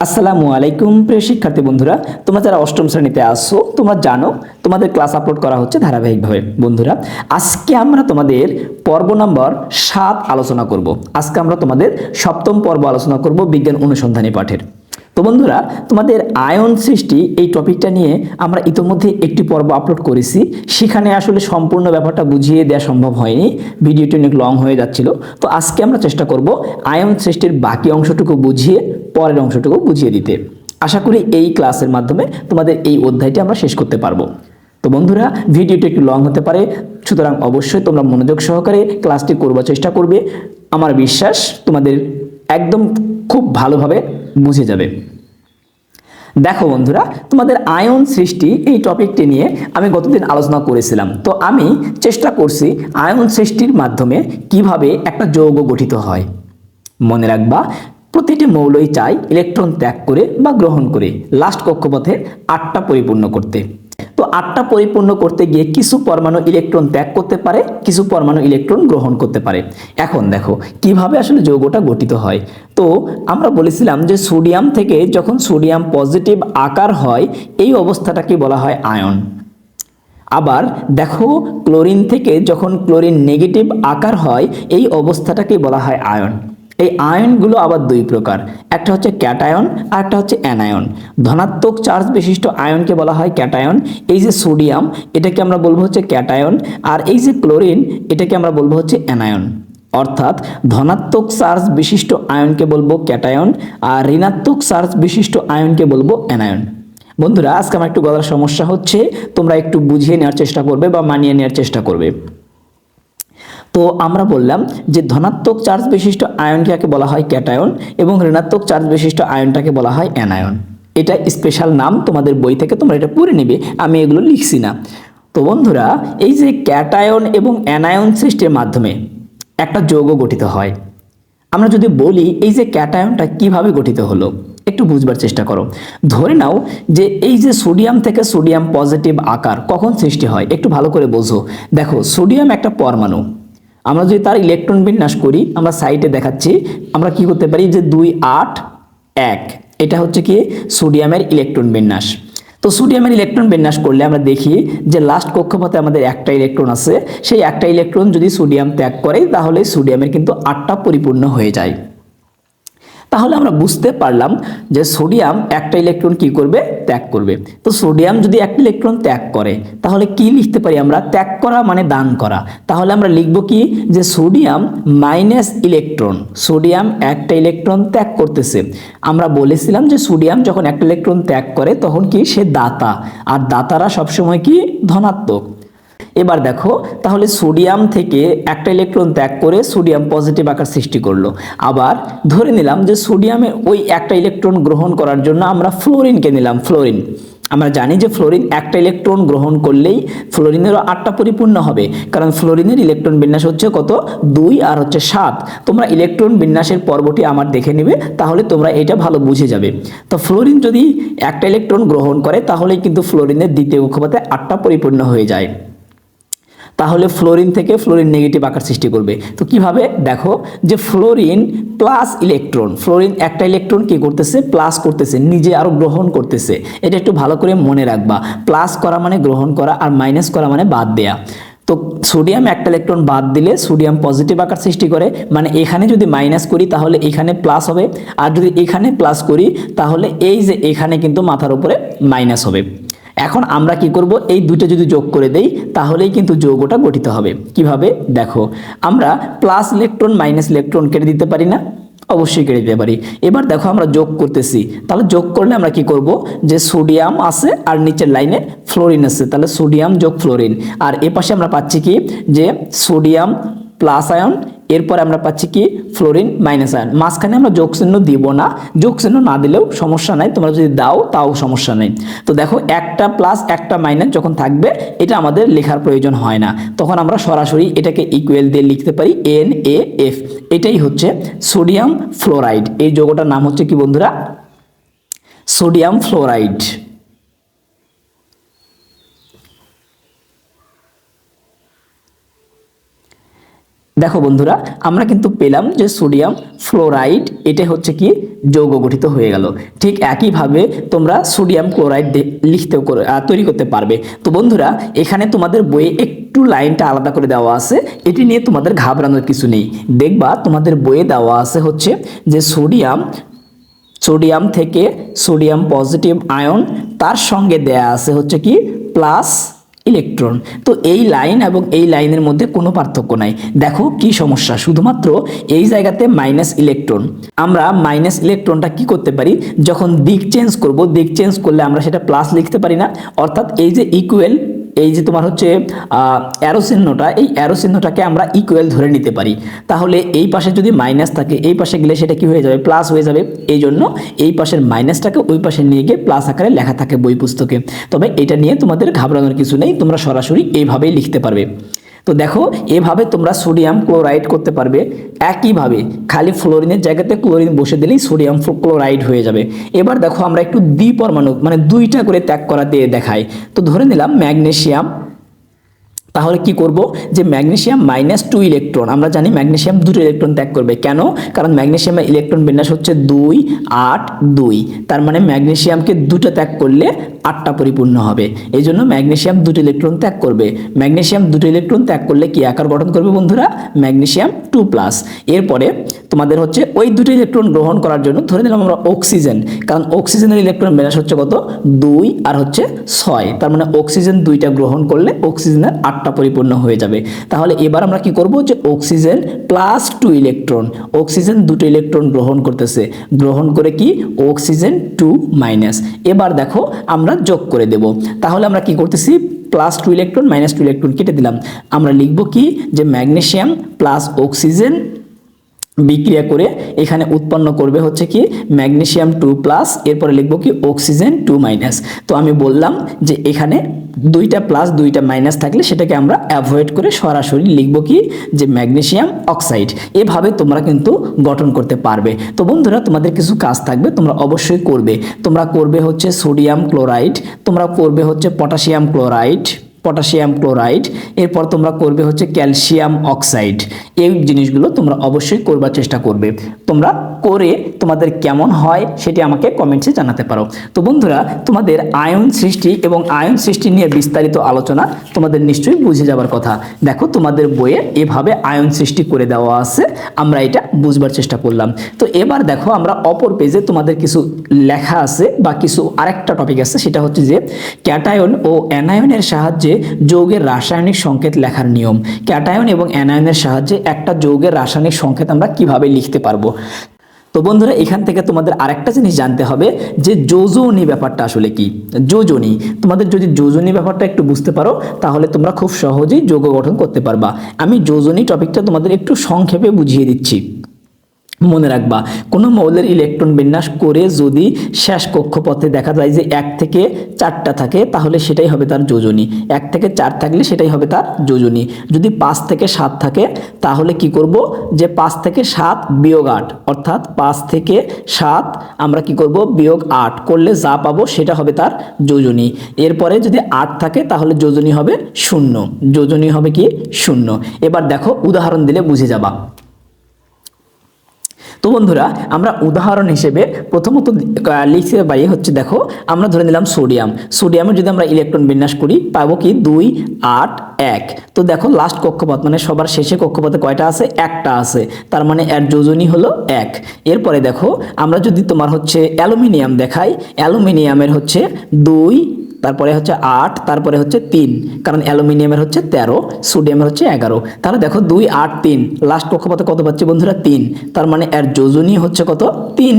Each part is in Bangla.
আসসালামু আলাইকুম প্রিয় শিক্ষার্থী বন্ধুরা, তোমরা যারা অষ্টম শ্রেণীতে আসো তোমরা জানো, তোমাদের ক্লাস আপলোড করা হচ্ছে ধারাবাহিকভাবে। বন্ধুরা, আজকে আমরা তোমাদের পর্ব নম্বর সাত আলোচনা করব। আজকে আমরা তোমাদের সপ্তম পর্ব আলোচনা করব বিজ্ঞান অনুসন্ধানী পাঠের। তো বন্ধুরা, তোমাদের আয়ন সৃষ্টি এই টপিকটা নিয়ে আমরা ইতোমধ্যে একটি পর্ব আপলোড করেছি। সেখানে আসলে সম্পূর্ণ ব্যাপারটা বুঝিয়ে দেওয়া সম্ভব হয়নি। ভিডিওটি অনেক লং হয়ে যাচ্ছিল। তো আজকে আমরা চেষ্টা করব আয়ন সৃষ্টির বাকি অংশটুকু বুঝিয়ে, পরের অংশটুকু বুঝিয়ে দিতে। আশা করি এই ক্লাসের মাধ্যমে তোমাদের এই অধ্যায়টি আমরা শেষ করতে পারব। তো বন্ধুরা, ভিডিওটি একটু লং হতে পারে। সুতরাং অবশ্যই তোমরা মনোযোগ সহকারে ক্লাসটি করবার চেষ্টা করবে। আমার বিশ্বাস, তোমাদের একদম খুব ভালোভাবে বুঝে যাবে। দেখো বন্ধুরা, তোমাদের আয়ন সৃষ্টি এই টপিকটি নিয়ে আমি গতদিন আলোচনা করেছিলাম। তো আমি চেষ্টা করছি আয়ন সৃষ্টির মাধ্যমে কীভাবে একটা যৌগ গঠিত হয়। মনে রাখবা, প্রতিটি মৌলই চাই ইলেকট্রন ত্যাগ করে বা গ্রহণ করে লাস্ট কক্ষপথে আটটা পরিপূর্ণ করতে। তো আটটা পরিপূর্ণ করতে গিয়ে কিছু পরমাণু ইলেকট্রন ত্যাগ করতে পারে, কিছু পরমাণু ইলেকট্রন গ্রহণ করতে পারে। এখন দেখো, কীভাবে আসলে যৌগটা গঠিত হয়? তো আমরা বলেছিলাম যে সোডিয়াম থেকে যখন সোডিয়াম পজিটিভ আকার হয়, এই অবস্থাটাকে বলা হয় আয়ন। আবার দেখো, ক্লোরিন থেকে যখন ক্লোরিন নেগেটিভ আকার হয়, এই অবস্থাটাকে বলা হয় আয়ন। এই আয়নগুলো আবার দুই প্রকার। একটা হচ্ছে ক্যাটায়ন, আর একটা হচ্ছে অ্যানায়ন। ধনাত্মক চার্জ বিশিষ্ট আয়নকে বলা হয় ক্যাটায়ন। এই যে সোডিয়াম, এটাকে আমরা বলব হচ্ছে ক্যাটায়ন, আর এই যে ক্লোরিন, এটাকে আমরা বলব হচ্ছে অ্যানায়ন। অর্থাৎ ধনাত্মক চার্জ বিশিষ্ট আয়নকে বলব ক্যাটায়ন, আর ঋণাত্মক চার্জ বিশিষ্ট আয়নকে বলব অ্যানায়ন। বন্ধুরা, আজকে আমার একটু গলার সমস্যা হচ্ছে, তোমরা একটু বুঝিয়ে নেওয়ার চেষ্টা করবে বা মানিয়ে নেওয়ার চেষ্টা করবে। তো আমরা বললাম যে ধনাত্মক চার্জ বিশিষ্ট আয়নটাকে বলা হয়? ক্যাটায়ন এবং ঋণাত্মক চার্জ বিশিষ্ট আয়নটাকে বলা হয় অ্যানায়ন এটা স্পেশাল নাম তোমাদের বই থেকে তোমরা এটা পড়ে নেবে, আমি এগুলো লিখছি না। তো বন্ধুরা, এই যে ক্যাটায়ন এবং অ্যানায়ন সৃষ্টির মাধ্যমে একটা যৌগ গঠিত হয়। আমরা যদি বলি এই যে ক্যাটায়নটা কীভাবে গঠিত হলো, একটু বুঝবার চেষ্টা করো। ধরে নাও যে এই যে সোডিয়াম থেকে সোডিয়াম পজিটিভ আকার কখন সৃষ্টি হয়? একটু ভালো করে বোঝো। দেখো সোডিয়াম একটা পরমাণু। আমরা যদি তার ইলেকট্রন বিন্যাস করি, আমরা সাইটে দেখাচ্ছি, আমরা কি করতে পারি যে দুই আট এক। এটা হচ্ছে কি সোডিয়ামের ইলেকট্রন বিন্যাস। তো সোডিয়ামের ইলেকট্রন বিন্যাস করলে আমরা দেখি যে লাস্ট কক্ষপথে আমাদের একটা ইলেকট্রন আছে। সেই একটা ইলেকট্রন যদি সোডিয়াম ত্যাগ করে, তাহলে সোডিয়ামের কিন্তু আটটা পরিপূর্ণ হয়ে যায়। তাহলে আমরা বুঝতে পারলাম যে সোডিয়াম একটা ইলেকট্রন কি করবে? ত্যাগ করবে। তো সোডিয়াম যদি একটা ইলেকট্রন ত্যাগ করে, তাহলে কি লিখতে পারি আমরা? ত্যাগ করা মানে দান করা। তাহলে আমরা লিখব কি? যে সোডিয়াম মাইনাস ইলেকট্রন, সোডিয়াম একটা ইলেকট্রন ত্যাগ করতেছে। আমরা বলেছিলাম যে সোডিয়াম যখন একটা ইলেকট্রন ত্যাগ করে, তখন কি? সে দাতা। আর দাতারা সবসময় কি? ধনাত্মক। এবার দেখো, তাহলে সোডিয়াম থেকে একটা ইলেকট্রন ত্যাগ করে সোডিয়াম পজিটিভ আকার সৃষ্টি করল। আবার ধরে নিলাম যে সোডিয়ামে ওই একটা ইলেকট্রন গ্রহণ করার জন্য আমরা ফ্লোরিনকে নিলাম ফ্লোরিন আমরা জানি যে ফ্লোরিন একটা ইলেকট্রন গ্রহণ করলেই ফ্লোরিনেরও আটটা পরিপূর্ণ হবে, কারণ ফ্লোরিনের ইলেকট্রন বিন্যাস হচ্ছে কত? দুই আর হচ্ছে সাত। তোমরা ইলেকট্রন বিন্যাসের পর্বটি আমার দেখে নেবে, তাহলে তোমরা এটা ভালো বুঝে যাবে। তো ফ্লোরিন যদি একটা ইলেকট্রন গ্রহণ করে, তাহলেই কিন্তু ফ্লোরিনের দ্বিতীয় কক্ষপথে আটটা পরিপূর্ণ হয়ে যায়। তাহলে ফ্লোরিন থেকে ফ্লোরিন নেগেটিভ আকার সৃষ্টি করবে। তো কীভাবে? দেখো, যে ফ্লোরিন প্লাস ইলেকট্রন ফ্লোরিন একটা ইলেকট্রন কি করতেছে? প্লাস করতেছে, নিজে আরও গ্রহণ করতেছে। এটা একটু ভালো করে মনে রাখবা। প্লাস করা মানে গ্রহণ করা আর মাইনাস করা মানে বাদ দেয়া। তো সোডিয়াম একটা ইলেকট্রন বাদ দিলে সোডিয়াম পজিটিভ আকার সৃষ্টি করে। মানে এখানে যদি মাইনাস করি, তাহলে এখানে প্লাস হবে। আর যদি এখানে প্লাস করি, তাহলে এই যে এখানে কিন্তু মাথার উপরে মাইনাস হবে। এখন আমরা কি করব? এই দুটো যদি যোগ করে দেই, তাহলেই কিন্তু যৌগটা গঠিত হবে। কীভাবে? দেখো, আমরা প্লাস ইলেকট্রন মাইনাস ইলেকট্রন কেটে দিতে পারি না? অবশ্যই কেটে দিতে পারি। এবার দেখো, আমরা যোগ করতেছি। তাহলে যোগ করলে আমরা কি করব? যে সোডিয়াম আছে আর নিচের লাইনে ফ্লোরিন আছে। তাহলে সোডিয়াম যোগ ফ্লোরিন আর এ পাশে আমরা পাচ্ছি কি? যে সোডিয়াম প্লাস আয়ন এরপর আমরা পাচ্ছি কি? ফ্লোরিন মাইনাস আয়ন মাঝখানে আমরা যোগ চিহ্ন দিব না। যোগ চিহ্ন না দিলেও সমস্যা নাই। তোমরা যদি দাও, তাও সমস্যা নেই। তো দেখো, একটা প্লাস একটা মাইনাস যখন থাকবে, এটা আমাদের লেখার প্রয়োজন হয় না। তখন আমরা সরাসরি এটাকে ইকুয়েল দিয়ে লিখতে পারি এন এ এফ এটাই হচ্ছে সোডিয়াম ফ্লোরাইড এই যৌগটার নাম হচ্ছে কি বন্ধুরা? সোডিয়াম ফ্লোরাইড দেখো বন্ধুরা, আমরা কিন্তু পেলাম যে সোডিয়াম ফ্লোরাইড, এটা হচ্ছে কি যৌগ গঠিত হয়ে গেল। ঠিক একইভাবে তোমরা সোডিয়াম ক্লোরাইড লিখতেও তৈরি করতে পারবে। তো বন্ধুরা, এখানে তোমাদের বইয়ে একটু লাইনটা আলাদা করে দেওয়া আছে। এটি নিয়ে তোমাদের ঘাবড়ানোর কিছু নেই। দেখবা, তোমাদের বইয়ে দেওয়া আছে হচ্ছে যে সোডিয়াম সোডিয়াম থেকে সোডিয়াম পজিটিভ আয়ন, তার সঙ্গে দেয়া আছে হচ্ছে কি প্লাস ইলেকট্রন তো এই লাইন এবং এই লাইনের মধ্যে কোনো পার্থক্য নাই। দেখো কি সমস্যা, শুধুমাত্র এই জায়গাতে মাইনাস ইলেকট্রন আমরা মাইনাস ইলেকট্রনটা কি করতে পারি? যখন দিক চেঞ্জ করব, দিক চেঞ্জ করলে আমরা সেটা প্লাস লিখতে পারি না। অর্থাৎ এই যে ইকুয়েল এই যে তোমার হচ্ছে অ্যারো চিহ্নটা, এই অ্যারো চিহ্নটাকে আমরা ইকুয়াল ধরে নিতে পারি। তাহলে এই পাশে যদি মাইনাস থাকে, এই পাশে গেলে সেটা কি হয়ে যাবে? প্লাস হয়ে যাবে। এই জন্য এই পাশের মাইনাসটাকে ওই পাশে নিয়ে গিয়ে প্লাস আকারে লেখা থাকে বই পুস্তকে। তবে এটা নিয়ে তোমাদের ঘাবড়ানোর কিছু নেই, তোমরা সরাসরি এইভাবেই লিখতে পারবে। তো দেখো, এভাবে তোমরা সোডিয়াম ক্লোরাইড করতে পারবে। একইভাবে খালি ফ্লোরিনের জায়গাতে ক্লোরিন বসে দিলেই সোডিয়াম ক্লোরাইড হয়ে যাবে। এবার দেখো আমরা একটু দ্বি পরমাণু মানে দুইটা করে ত্যাগ করা দিয়ে দেখাই। তো ধরে নিলাম ম্যাগনেসিয়াম তাহলে কি করব? যে ম্যাগনেসিয়াম মাইনাস টু ইলেকট্রন, আমরা জানি ম্যাগনেসিয়াম দুটো ইলেকট্রন ত্যাগ করবে। কেন? কারণ ম্যাগনেসিয়ামের ইলেকট্রন বিন্যাস হচ্ছে দুই, আট, দুই। তার মানে ম্যাগনেসিয়ামকে দুটো ত্যাগ করলে আটটা পরিপূর্ণ হবে। এই জন্য ম্যাগনেশিয়াম দুটো ইলেকট্রন ত্যাগ করবে। ম্যাগনেশিয়াম দুটো ইলেকট্রন ত্যাগ করলে কি আকার গঠন করবে বন্ধুরা? Magnesium two plus. এরপরে তোমাদের হচ্ছে ওই দুটো ইলেকট্রন গ্রহণ করার জন্য ধরে নিলাম আমরা অক্সিজেন, কারণ অক্সিজেনের ইলেকট্রন বিন্যাস হচ্ছে কত? দুই আর হচ্ছে ছয়। তার মানে অক্সিজেন দুইটা গ্রহণ করলে অক্সিজেনের আটটা পরিপূর্ণ হয়ে যাবে। তাহলে এবার আমরা কি করব যে oxygen plus two electron oxygen দুটো ইলেকট্রন গ্রহণ করতেছে। গ্রহণ করে কি? অক্সিজেন টু মাইনাস এবার দেখো আমরা যোগ করে দেব। তাহলে আমরা কি করতেছি? Plus two electron minus two electron কেটে দিলাম। আমরা লিখব কি? যে ম্যাগনেশিয়াম প্লাস অক্সিজেন বিক্রিয়া করে এখানে উৎপন্ন করবে হচ্ছে কি ম্যাগনেশিয়াম টু প্লাস, এরপরে লিখব কি অক্সিজেন টু মাইনাস। তো আমি বললাম যে এখানে দুইটা প্লাস, দুইটা মাইনাস থাকলে সেটাকে আমরা অ্যাভয়েড করে সরাসরি লিখব কি যে ম্যাগনেসিয়াম অক্সাইড। এভাবে তোমরা কিন্তু গঠন করতে পারবে। তো বন্ধুরা, তোমাদের কিছু কাজ থাকবে, তোমরা অবশ্যই করবে। তোমরা করবে হচ্ছে সোডিয়াম ক্লোরাইড, তোমরা করবে হচ্ছে পটাশিয়াম ক্লোরাইড। পটাশিয়াম ক্লোরাইড, এরপর তোমরা করবে হচ্ছে ক্যালসিয়াম অক্সাইড। এই জিনিসগুলো তোমরা অবশ্যই করবার চেষ্টা করবে। তোমরা করে তোমাদের কেমন হয় সেটি আমাকে কমেন্টসে জানাতে পারো। তো বন্ধুরা, তোমাদের আয়ন সৃষ্টি এবং আয়ন সৃষ্টি নিয়ে বিস্তারিত আলোচনা তোমাদের নিশ্চয়ই বুঝে যাবার কথা। দেখো, তোমাদের বইয়ে এভাবে আয়ন সৃষ্টি করে দেওয়া আছে, আমরা এটা বুঝবার চেষ্টা করলাম। তো এবার দেখো, আমরা অপর পেজে তোমাদের কিছু লেখা আছে, বা কিছু আরেকটা টপিক আছে, সেটা হচ্ছে যে ক্যাটায়ন ও অ্যানায়নের সাহায্যে যৌগের রাসায়নিক সংকেত লেখার নিয়ম। ক্যাটায়ন এবং অ্যানায়নের সাহায্যে একটা যৌগের রাসায়নিক সংকেত আমরা কীভাবে লিখতে পারব? তো বন্ধুরা, এখান থেকে তোমাদের আরেকটা জিনিস জানতে হবে যে যোজনী ব্যাপারটা আসলে কি? যোজনী। তোমাদের যদি যোজনী ব্যাপারটা একটু বুঝতে পারো, তাহলে তোমরা খুব সহজেই যৌগ গঠন করতে পারবা। আমি যোজনী টপিকটা তোমাদের একটু সংক্ষেপে বুঝিয়ে দিচ্ছি। মনে রাখবা, কোনো মৌলের ইলেকট্রন বিন্যাস করে যদি শেষ কক্ষপথে দেখা যায় যে এক থেকে চারটা থাকে, তাহলে সেটাই হবে তার যোজনী। এক থেকে চার থাকলে সেটাই হবে তার যোজনী। যদি পাঁচ থেকে সাত থাকে, তাহলে কি করব যে পাঁচ থেকে সাত বিয়োগ আট, অর্থাৎ পাঁচ থেকে সাত আমরা কি করব বিয়োগ আট, করলে যা পাবো সেটা হবে তার যোজনী। এরপরে যদি আট থাকে, তাহলে যোজনী হবে শূন্য। যোজনী হবে কি? শূন্য। এবার দেখো, উদাহরণ দিলে বুঝে যাবা। তো বন্ধুরা, আমরা উদাহরণ হিসেবে প্রথমত লিখতে পারি হচ্ছে, দেখো, আমরা ধরে নিলাম সোডিয়াম। সোডিয়ামের যদি আমরা ইলেকট্রন বিন্যাস করি, পাবো কি? দুই, আট, এক। তো দেখো লাস্ট কক্ষপথ মানে সবার শেষে কক্ষপথে কয়টা আছে? একটা আছে। তার মানে এর যোজনী হলো এক। এরপরে দেখো, আমরা যদি তোমার হচ্ছে অ্যালুমিনিয়াম দেখাই, অ্যালুমিনিয়ামের হচ্ছে দুই তারপরে হচ্ছে আট, তারপরে হচ্ছে তিন, কারণ অ্যালুমিনিয়ামের হচ্ছে তেরো, সোডিয়ামের হচ্ছে এগারো। তাহলে দেখো দুই, আট, তিন লাস্ট কক্ষপথে কত পাচ্ছি বন্ধুরা? তিন। তার মানে এর যোজনী হচ্ছে কত? তিন।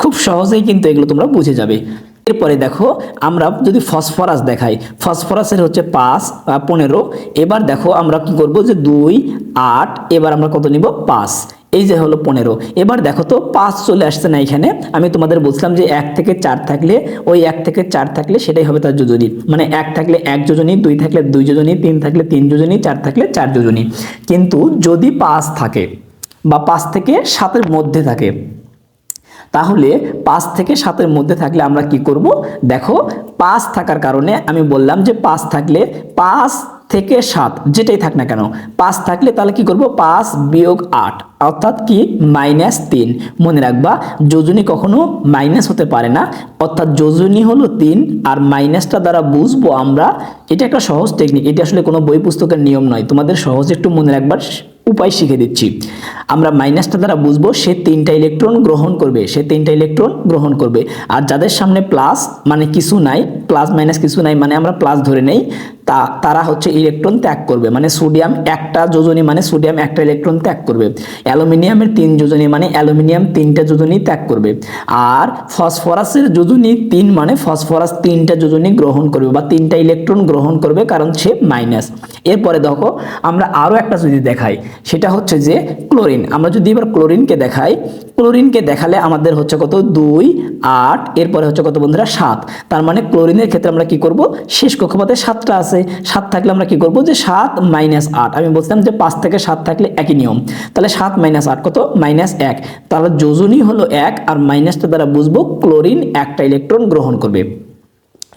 খুব সহজেই কিন্তু এগুলো তোমরা বুঝে যাবে। এরপরে দেখো, আমরা যদি ফসফরাস দেখাই, ফসফরাসের হচ্ছে পাঁচ পনেরো, এবার দেখো আমরা কি করব যে দুই, আট, এবার আমরা কত নিব? পাঁচ। এই যে হলো পনেরো। এবার দেখো তো পাঁচ চলে আসছে না এখানে। আমি তোমাদের বলছিলাম যে এক থেকে চার থাকলে, ওই এক থেকে চার থাকলে সেটাই হবে তার যোজনী। মানে এক থাকলে এক যোজনী, দুই থাকলে দুই যোজনী, তিন থাকলে তিন যোজনী, চার থাকলে চার যোজনী। কিন্তু যদি পাঁচ থাকে বা পাঁচ থেকে সাতের মধ্যে থাকে, তাহলে পাঁচ থেকে সাতের মধ্যে থাকলে আমরা কি করব? দেখো, পাঁচ থাকার কারণে আমি বললাম যে পাঁচ থাকলে পাঁচ থেকে সাত, যেটাই থাক না কেন। পাঁচ থাকলে তাহলে কি করব? পাঁচ বিয়োগ আট, অর্থাৎ কি? মাইনাস তিন। মনে রাখবা, যোজনী কখনো মাইনাস হতে পারে না, অর্থাৎ যোজনী হলো তিন, আর মাইনাসটা দ্বারা বুঝব আমরা, এটা একটা সহজ টেকনিক এটি আসলে কোনো বই পুস্তকের নিয়ম নয়। তোমাদের সহজ একটু মনে রাখবার উপায় শিখে দিচ্ছি। আমরা মাইনাসটা দ্বারা বুঝব সে তিনটা ইলেকট্রন গ্রহণ করবে, সে তিনটা ইলেকট্রন গ্রহণ করবে। আর যাদের সামনে প্লাস মানে কিছু নাই প্লাস মাইনাস কিছু নাই মানে আমরা প্লাস ধরে নেই, তা, তারা হচ্ছে ইলেকট্রন ত্যাগ করবে। মানে সোডিয়াম একটা যোজনী মানে সোডিয়াম একটা ইলেকট্রন ত্যাগ করবে। অ্যালুমিনিয়ামের তিন যোজনী মানে অ্যালুমিনিয়াম তিনটা যোজনী ত্যাগ করবে। আর ফসফরাসের যোজনী তিন মানে ফসফরাস তিনটা যোজনী গ্রহণ করবে বা তিনটা ইলেকট্রন গ্রহণ করবে কারণ সে মাইনাস এরপরে দেখো, আমরা আরও একটা যদি দেখাই। সেটা হচ্ছে যে ক্লোরিন। আমরা যদি এবার ক্লোরিনকে দেখাই, ক্লোরিনকে দেখালে আমাদের হচ্ছে কত? দুই, আট, এরপরে হচ্ছে কত বন্ধুরা? সাত। তার মানে ক্লোরিনের ক্ষেত্রে আমরা কি করব? শেষ কক্ষপথে সাতটা আছে। সাত থাকলে আমরা কি করব যে সাত মাইনাস আট। আমি বলছিলাম যে পাঁচ থেকে সাত থাকলে একই নিয়ম। তাহলে সাত মাইনাস আট কত? মাইনাস এক। তাহলে যোজনই হলো এক আর মাইনাসটা দ্বারা বুঝব ক্লোরিন একটা ইলেকট্রন গ্রহণ করবে।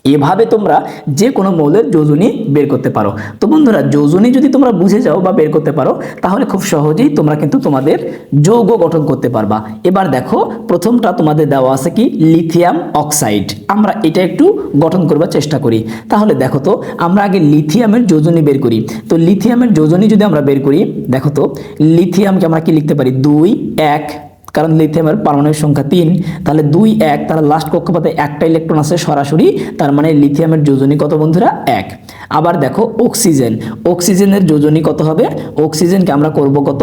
এভাবে তোমরা যে কোনো মৌলের যোজনী বের করতে পারো। তো বন্ধুরা, যোজনী যদি তোমরা বুঝে যাও বা বের করতে পারো, তাহলে খুব সহজেই তোমরা কিন্তু তোমাদের যৌগ গঠন করতে পারবা। এবার দেখো, প্রথমটা তোমাদের দেওয়া আছে কি? Lithium oxide. আমরা এটা একটু গঠন করবার চেষ্টা করি। তাহলে দেখো তো, আমরা আগে লিথিয়ামের যোজনী বের করি। তো লিথিয়ামের যোজনী যদি আমরা বের করি, দেখো তো, লিথিয়ামকে আমরা কি লিখতে পারি? দুই, এক কারণ লিথিয়ামের পারমাণবিক সংখ্যা তিন, তাহলে দুই, এক তার লাস্ট কক্ষপথে একটা ইলেকট্রন আছে সরাসরি, তার মানে লিথিয়ামের যোজনী কত বন্ধুরা? এক। আবার দেখো অক্সিজেন অক্সিজেনের যোজনী কত হবে? অক্সিজেনকে আমরা করব কত?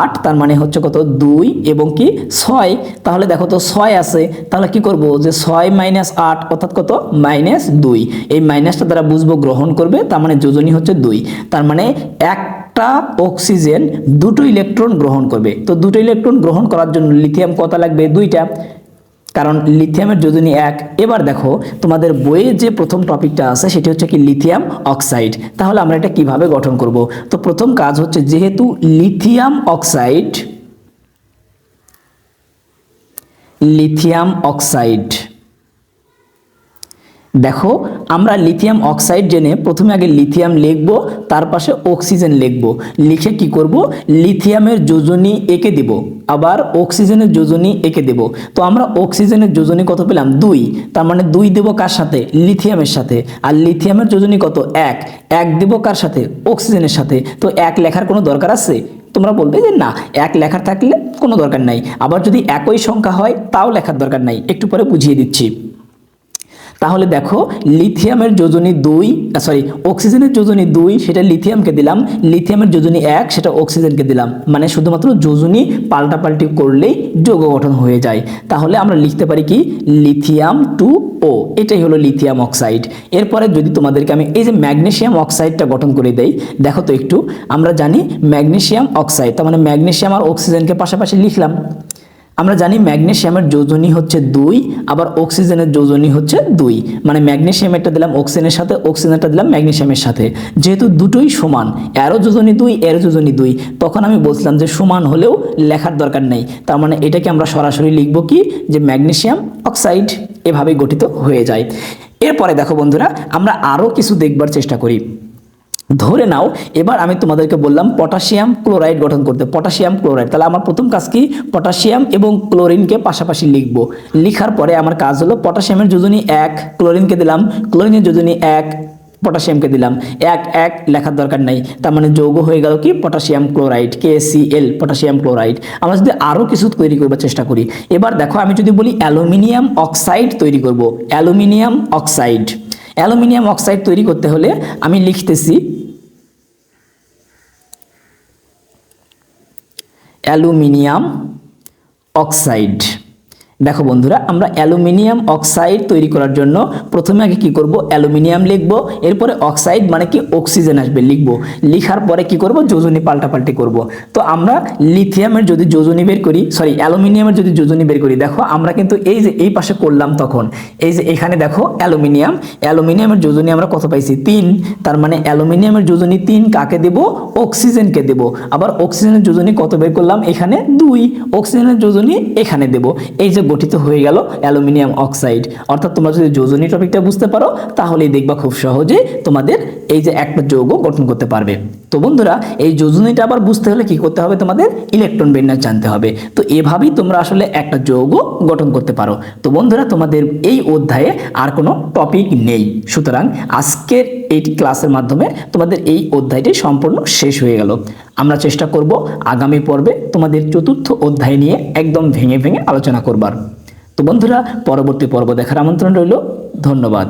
আট, তার মানে হচ্ছে কত? দুই, এবং কি? ছয়। তাহলে দেখো তো ছয় আছে, তাহলে কি করব? যে ছয় মাইনাস আট, অর্থাৎ কত? মাইনাস দুই। এই মাইনাসটা দ্বারা বুঝব, গ্রহণ করবে, তার মানে যোজনী হচ্ছে দুই। তার মানে এক একটা অক্সিজেন দুটো ইলেকট্রন গ্রহণ করবে। তো দুটো ইলেকট্রন গ্রহণ করার জন্য লিথিয়াম কত লাগবে? দুইটা। কারণ লিথিয়ামের যোজনী এক। এবার দেখো, তোমাদের বইয়ে যে প্রথম টপিকটা আছে, সেটি হচ্ছে কি লিথিয়াম অক্সাইড। তাহলে আমরা এটা কীভাবে গঠন করব? তো প্রথম কাজ হচ্ছে, যেহেতু লিথিয়াম অক্সাইড লিথিয়াম অক্সাইড দেখো, আমরা লিথিয়াম অক্সাইড জেনে প্রথমে আগে লিথিয়াম লিখব, তার পাশে অক্সিজেন লিখব। লিখে কি করব? লিথিয়ামের যোজনী এঁকে দেব। আবার অক্সিজেনের যোজনী এঁকে দেব। তো আমরা অক্সিজেনের যোজনী কত পেলাম? দুই। তার মানে দুই দেব কার সাথে? লিথিয়ামের সাথে। আর লিথিয়ামের যোজনী কত? এক। এক দেব কার সাথে? অক্সিজেনের সাথে। তো এক লেখার কোনো দরকার আছে? তোমরা বলবে যে না, এক লেখার থাকলে কোনো দরকার নাই। আবার যদি একই সংখ্যা হয়, তাও লেখার দরকার নাই। একটু পরে বুঝিয়ে দিচ্ছি। তাহলে দেখো লিথিয়ামের যোজনী দুই সরি অক্সিজেনের যোজনী দুই, সেটা লিথিয়ামকে দিলাম লিথিয়ামের যোজনী এক, সেটা অক্সিজেনকে দিলাম। মানে শুধুমাত্র যোজনী পাল্টাপাল্টি করলেই যৌগ গঠন হয়ে যায়। তাহলে আমরা লিখতে পারি কি? লিথিয়াম টু ও এটাই হলো লিথিয়াম অক্সাইড এরপরে যদি তোমাদেরকে আমি এই যে ম্যাগনেশিয়াম অক্সাইডটা গঠন করে দেই, দেখো তো একটু, আমরা জানি ম্যাগনেসিয়াম অক্সাইড তার মানে ম্যাগনেসিয়াম আর অক্সিজেনকে পাশাপাশি লিখলাম। আমরা জানি ম্যাগনেসিয়ামের যোজনী হচ্ছে দুই, আবার অক্সিজেনের যোজনী হচ্ছে দুই। মানে ম্যাগনেশিয়াম একটা দিলাম অক্সিজেনের সাথে, অক্সিজেনটা দিলাম ম্যাগনেসিয়ামের সাথে। যেহেতু দুটোই সমান এরো যোজনী দুই এরো যোজনী দুই, তখন আমি বলছিলাম যে সমান হলেও লেখার দরকার নেই। তার মানে এটাকে আমরা সরাসরি লিখব কি? যে ম্যাগনেসিয়াম অক্সাইড এভাবে গঠিত হয়ে যায়। এরপরে দেখো বন্ধুরা, আমরা আরও কিছু দেখবার চেষ্টা করি। ধরে নাও, এবার আমি তোমাদেরকে বললাম পটাশিয়াম ক্লোরাইড গঠন করতে, পটাশিয়াম ক্লোরাইড। তাহলে আমার প্রথম কাজ কি? পটাশিয়াম এবং ক্লোরিনকে পাশাপাশি লিখব। লিখার পরে আমার কাজ হলো পটাশিয়ামের যোজনী এক, ক্লোরিনকে দিলাম, ক্লোরিনের যোজনী এক, পটাশিয়ামকে দিলাম। এক এক লেখার দরকার নাই। তার মানে যৌগ হয়ে গেল কি? Potassium chloride K C L potassium chloride. আমরা যদি আরও কিছু তৈরি করবার চেষ্টা করি, এবার দেখো আমি যদি বলি অ্যালুমিনিয়াম অক্সাইড তৈরি করব। Aluminium oxide. অ্যালুমিনিয়াম অক্সাইড তৈরি করতে হলে আমি লিখতেছি অ্যালুমিনিয়াম অক্সাইড। দেখো বন্ধুরা, আমরা অ্যালুমিনিয়াম অক্সাইড তৈরি করার জন্য প্রথমে আগে কি করব? অ্যালুমিনিয়াম লিখব, এরপরে অক্সাইড মানে কি? অক্সিজেন আসবে লিখব। লিখার পরে কি করব? যোজনী পাল্টাপাল্টি করব। তো আমরা লিথিয়ামের যদি যোজনী বের করি সরি অ্যালুমিনিয়ামের যদি যোজনী বের করি, দেখো আমরা কিন্তু এই যে এই পাশে করলাম তখন, এই যে এখানে দেখো অ্যালুমিনিয়াম, অ্যালুমিনিয়ামের যোজনী আমরা কত পাইছি? তিন, তার মানে অ্যালুমিনিয়ামের যোজনী তিন কাকে দেব? অক্সিজেনকে দেব। আবার অক্সিজেনের যোজনী কত বের করলাম? এখানে দুই, অক্সিজেনের যোজনী এখানে দেব। এই যে গঠিত হয়ে গেল অ্যালুমিনিয়াম অক্সাইড। অর্থাৎ তোমরা যদি যোজনী টপিকটা বুঝতে পারো, তাহলেই দেখবা খুব সহজে তোমাদের এই যে একটা যৌগ গঠন করতে পারবে। তো বন্ধুরা, এই যোজনীটা আবার বুঝতে হলে কি করতে হবে তোমাদের? ইলেকট্রন বিন্যাস জানতে হবে। তো এভাবেই তোমরা আসলে একটা যৌগ গঠন করতে পারো। তো বন্ধুরা, তোমাদের এই অধ্যায়ে আর কোনো টপিক নেই। সুতরাং আজকের এই ক্লাসের মাধ্যমে তোমাদের এই অধ্যায়টি সম্পূর্ণ শেষ হয়ে গেল। আমরা চেষ্টা করব আগামী পর্বে তোমাদের চতুর্থ অধ্যায় নিয়ে একদম ভেঙে ভেঙে আলোচনা করবার। তো বন্ধুরা, পরবর্তী পর্ব দেখার আমন্ত্রণ রইল। ধন্যবাদ।